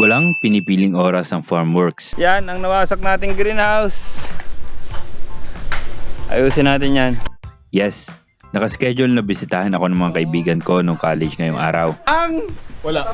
Walang pinipiling oras ang farm works. Yan, ang nawasak nating greenhouse. Ayusin natin yan. Yes, nakaschedule na bisitahin ako ng mga kaibigan ko nung college ngayong araw. Ang... Wala.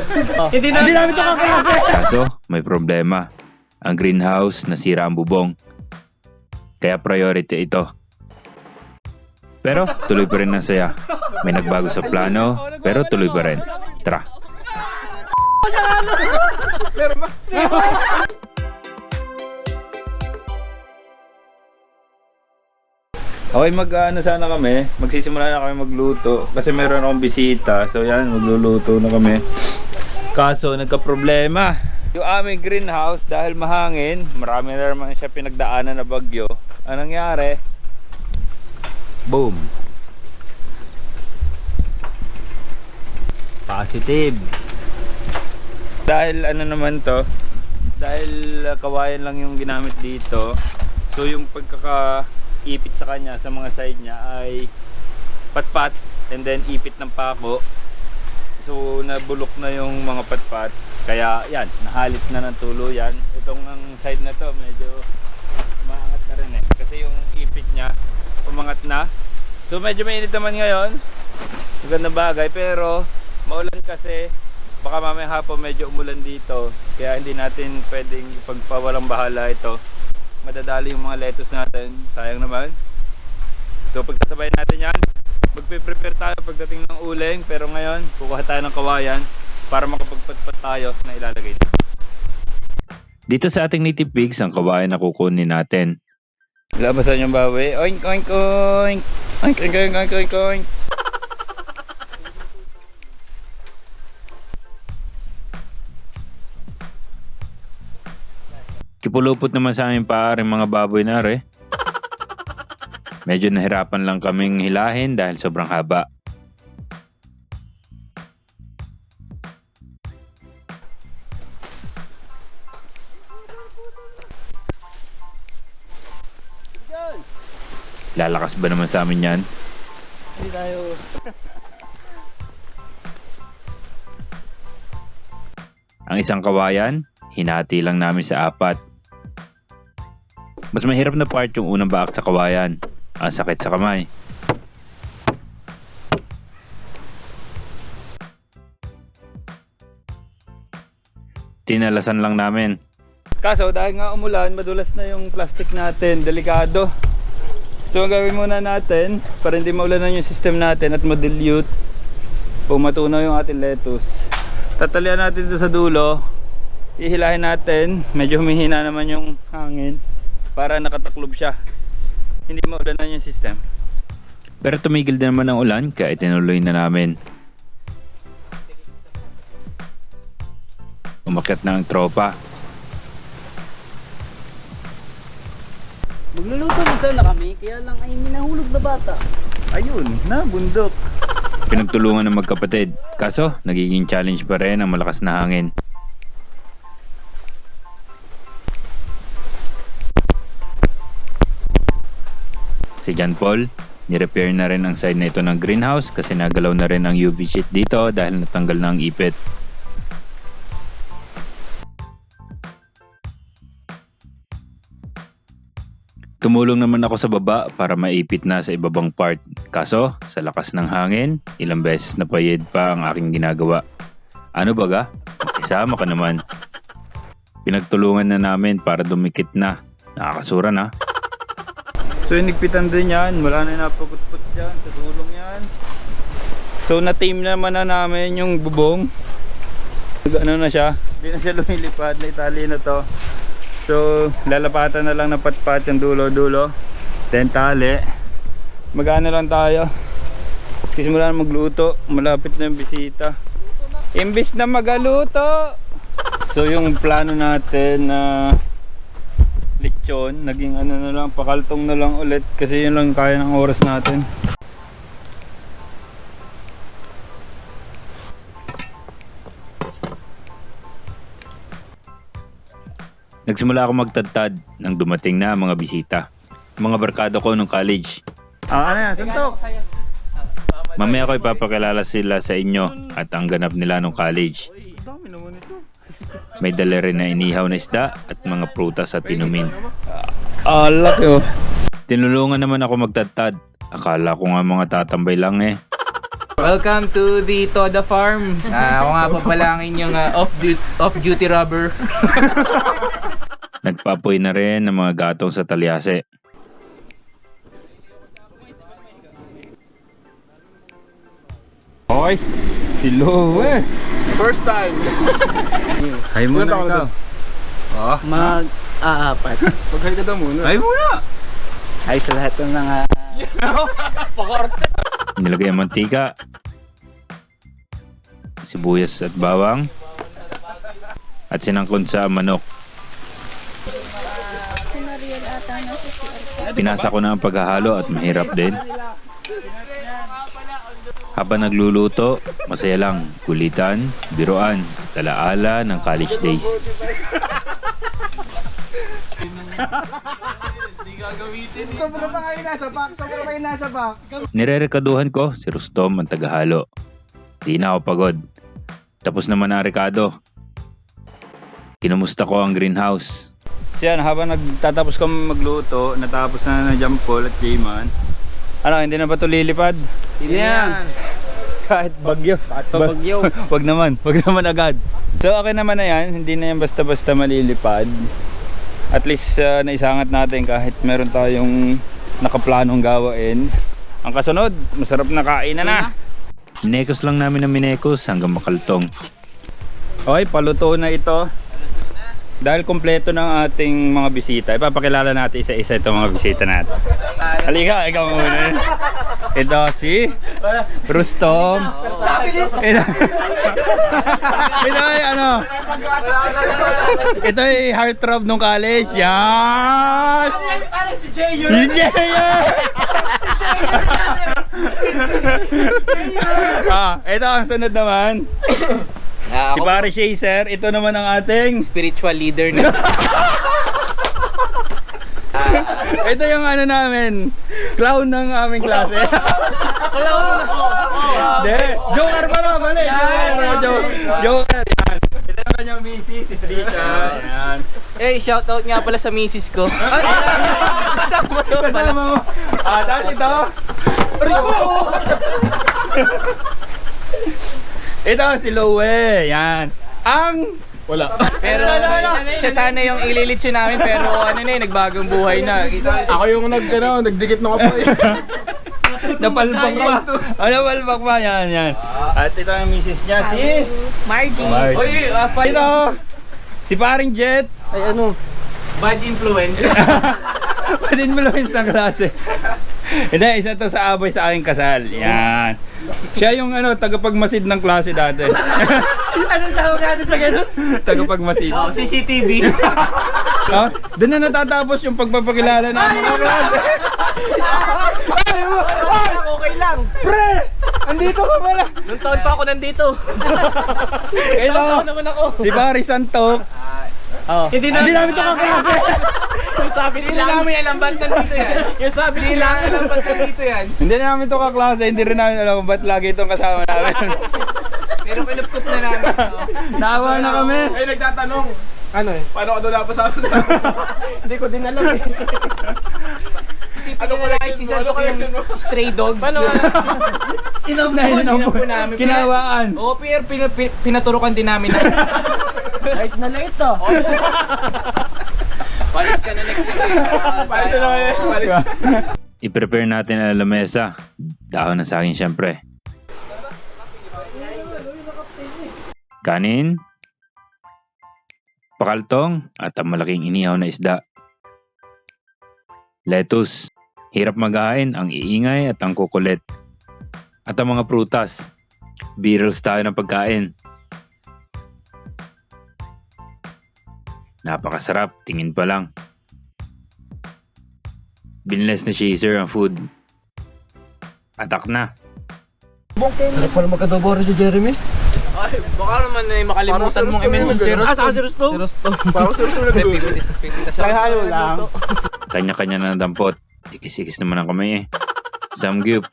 Hindi namin ito kakalasi. Kaso, may problema. Ang greenhouse nasira ang bubong. Kaya priority ito. Pero tuloy pa rin ang saya. May nagbago sa plano, pero tuloy pa rin. Tara. Okay, mag ano sana kami. Magsisimula na kami magluto. Kasi meron akong bisita. So yan, magluluto na kami. Kaso, nagka-problema. Yung aming greenhouse, dahil mahangin, marami na naman siya pinagdaanan na bagyo. Anong nangyari? Boom. Positive. Dahil ano naman to, dahil uh, kawayan lang yung ginamit dito, so yung pagkakaipit sa kanya sa mga side niya ay patpat and then ipit ng pako. So nabulok na yung mga patpat. Kaya yan, nahalit na ng tuluyan. Itong ang side na to medyo maangat na rin eh. Kasi yung ipit niya umangat na. So medyo mainit naman ngayon. Maganda bagay pero maulan kasi baka mamaya hapon medyo umulan dito kaya hindi natin pwedeng ipagpawalang bahala ito. Madadali yung mga lettuce natin. Sayang naman. So pagkasabay natin yan. Magpe-prepare tayo pagdating ng uling pero ngayon kukuha tayo ng kawayan para makapagpatpat tayo na ilalagay dito. Dito sa ating native pigs, ang kawain na kukunin natin. labasan yung bawi oink oink oink oink! Oink oink oink oink oink Kipulupot naman sa aming paaring mga baboy na re. Medyo nahirapan lang kaming hilahin dahil sobrang haba. Lalakas ba naman sa amin yan? Hindi tayo. Ang isang kawayan, hinati lang namin sa apat. Mas mahirap na part yung unang baak sa kawayan. Ang sakit sa kamay. Tinalasan lang namin. Kaso dahil nga umulan, madulas na yung plastic natin, delikado. So ang gagawin muna natin, para hindi maulanan yung system natin at ma-dilute, o matunaw yung ating lettuce. Tatalian natin sa dulo, ihilahin natin, medyo humihina naman yung hangin, para nakataklob siya. Hindi maulanan yung system. Pero tumigil din naman ang ulan kaya itinuloy na namin. Umakyat na ang tropa. Magluluto din sana kami, kaya lang ay minahulog na bata. Ayun, na bundok. Pinagtulungan ng magkapatid. Kaso, nagiging challenge pa rin ang malakas na hangin. Si John Paul, nirepair na rin ang side na ito ng greenhouse kasi nagalaw na rin ang UV sheet dito dahil natanggal na ang ipit. Tumulong naman ako sa baba para maipit na sa ibabang part. Kaso, sa lakas ng hangin, ilang beses na payid pa ang aking ginagawa. Ano baga? Makisama ka naman. Pinagtulungan na namin para dumikit na. Nakakasura na. So inigpitan din yan, wala na napagutput dyan, sa dulong yan. So na-team naman na namin yung bubong. Ano na siya, hindi na siya lumilipad, na itali na to. So lalapatan na lang ng patpat yung dulo-dulo. Then tali. Magana lang tayo. Kasi na magluto, malapit na yung bisita. Imbis na magaluto! So yung plano natin na lechon, naging ano na lang, pakaltong na lang ulit kasi yun lang kaya ng oras natin. Nagsimula ako magtadtad nang dumating na mga bisita. Mga barkado ko nung college. Ah, ano yan? Suntok! Mamaya ko ipapakilala sila sa inyo at ang ganap nila nung college. May dala rin na inihaw na isda at mga prutas at inumin. Ah, laki oh. Tinulungan naman ako magtadtad. Akala ko nga mga tatambay lang eh. Welcome to the Toda Farm. Ah, ako nga pa pala ang inyong ah, off-duty, off-duty robber. Nagpapoy na rin ng mga gatong sa talyase. Okay. Silo eh. First time. Hay muna ikaw. Oh. Mag-aapat. Mag-hi ka daw muna. Hay muna. Ay sa lahat ng mga... Nilagay ang mantika, sibuyas at bawang, at sinangkon sa manok. Pinasa ko na ang paghahalo at mahirap din. Habang nagluluto, masaya lang, kulitan, biruan, talaala ng college days. Saan mo na pa kayo nasa? Saan mo na kayo nasa pack? Nirerekaduhan ko si Rustom ang tagahalo. Di na ako pagod. Tapos naman ang rekado. Kinumusta ko ang greenhouse. So yan, habang nagtatapos kami magluto, natapos na na Jump Paul at J-Man. Ano, hindi na ba ito lilipad? Hindi yan. Kahit bagyo. Kahit bagyo. wag naman, wag naman agad. So okay naman na yan, hindi na yan basta-basta malilipad. At least uh, naisangat natin kahit meron tayong nakaplanong gawain. Ang kasunod, masarap na kainan na. Minekos lang namin ng minekos hanggang makaltong. Okay, paluto na ito. Dahil kompleto ng ating mga bisita, ipapakilala natin isa-isa itong mga bisita natin. Halika, ikaw muna. Ito si Rustom. Ito, ito ay ano? Ito ay heartthrob nung college. Yan! Si Jay Si Jayer! ah, ito ang sunod naman. Ah, Si ako, Pare Chaser, ito naman ang ating spiritual leader na. Ito yung ano namin, clown ng aming klase. clown? Hindi, joker pala, mali. Joker, jo- joker, yan. Ito naman yung Missy, si Trisha. Yan. eh, shoutout nga pala sa misis ko. Ay, kasama mo. Kasama mo. Ah, tapos ito. Ito si Lowe, yan. Ang Wala. Pero siya sana yung ililitsyo namin pero ano na eh, nagbagong buhay na. Kita, Ako yung nag, ano, nagdikit ng apoy. napalpak pa. Ah, napalpak pa, yan, yan. At ito ang misis niya, si... Margie. Oy, uh, fight Ito, si paring Jet. Ay ano? bad influence. Pwede influence ng klase. Hindi, isa to sa abay sa aking kasal. Yan. Siya yung ano, tagapagmasid ng klase dati. Anong tawag natin sa ganun? tagapagmasid. oh, CCTV. Oh, doon na natatapos yung pagpapakilala ng mga klase. Okay lang. Andito ka pala. Nung taon pa ako nandito. Ito, naman ako. si Barry Santok. Oh. Hindi Hindi namin ito kaklase. Yung sabi Hindi nila. namin alam ba't nandito yan. Yung sabi Hindi nila. namin alam ba't nandito yan. Hindi namin ito kaklase. Hindi rin namin alam ba't lagi itong kasama namin. Pero pinupkup na namin. no? Naawa na kami. Ay, nagtatanong. Ano eh? Paano ka doon napasama sa Hindi ko din alam eh. Isipin Ano na lang collection mo? Ano collection mo? yung stray dogs. Paano? Inom na yun ang po namin. kinawaan. Oo, pero pin- pin- pinaturukan din namin na. Light na light to. Palis ka na next week. Palis na. Palis. I-prepare natin ang lamesa. Dahon na sa akin syempre. Kanin, pakaltong at ang malaking inihaw na isda. Lettuce, hirap magain ang iingay at ang kukulit. At ang mga prutas, birals tayo ng pagkain. Napakasarap, tingin pa lang. Binless na chaser ang food. Atak na. Pala magkadoboro si Jeremy. Ay, baka naman eh, makalimutan mong si i-mention si Rustom. Ah, saka si Rustom? Si Rustom. Parang nagluto. Pipitis, pipitis. Kaya lang. Kanya-kanya na dampot. Ikis-ikis naman ang kamay eh. Samgyup.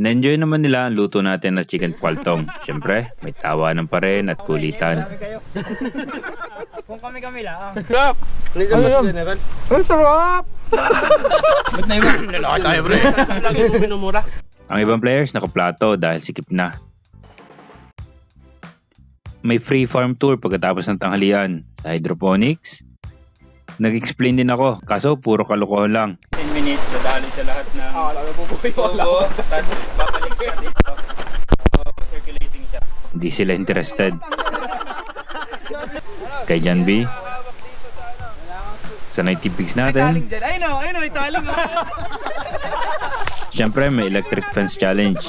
Na-enjoy naman nila ang luto natin na chicken kwaltong. Siyempre, may tawanan pa rin at kulitan. Kung kami-kami lang. Ano yun? Ang sarap! Ba't na iba? Lalaki tayo, pre. Lagi mo minumura. Ang ibang players nakaplato dahil sikip na. May free farm tour pagkatapos ng tanghalian sa hydroponics. Nag-explain din ako, kaso puro kalokohan lang. 10 minutes, dadali sa lahat ng Ah, alam mo, bubuhay tubo, tapos babalik siya dito. So, circulating siya. Hindi sila interested. Kay Jan B. Sa 90 pigs natin. I know, I know, italing ako. syempre may electric fence challenge.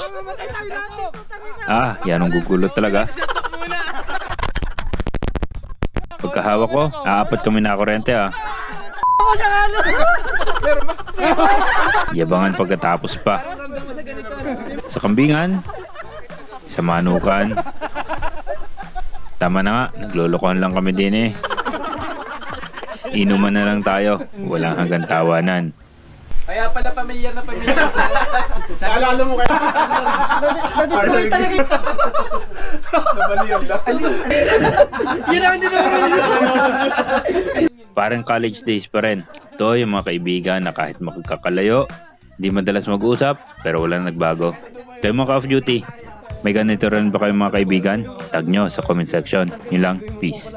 Ah, yan ang gugulot talaga. Pagkahawak ko, aapat kami na kurente ah. Yabangan pagkatapos pa. Sa kambingan, sa manukan. Tama na nga, naglolokohan lang kami din eh. Inuman na lang tayo, walang hanggang tawanan. Kaya pala pamilyar na pamilyar. Naalala mo kayo? Na-destroy talaga yun. Nabaliyan lang. Yun ang hindi Parang college days pa rin. Ito yung mga kaibigan na kahit magkakalayo, hindi madalas mag-usap, pero wala nagbago. Kayo mga ka-off duty, may ganito rin ba kayong mga kaibigan? Tag nyo sa comment section. Yun lang, peace.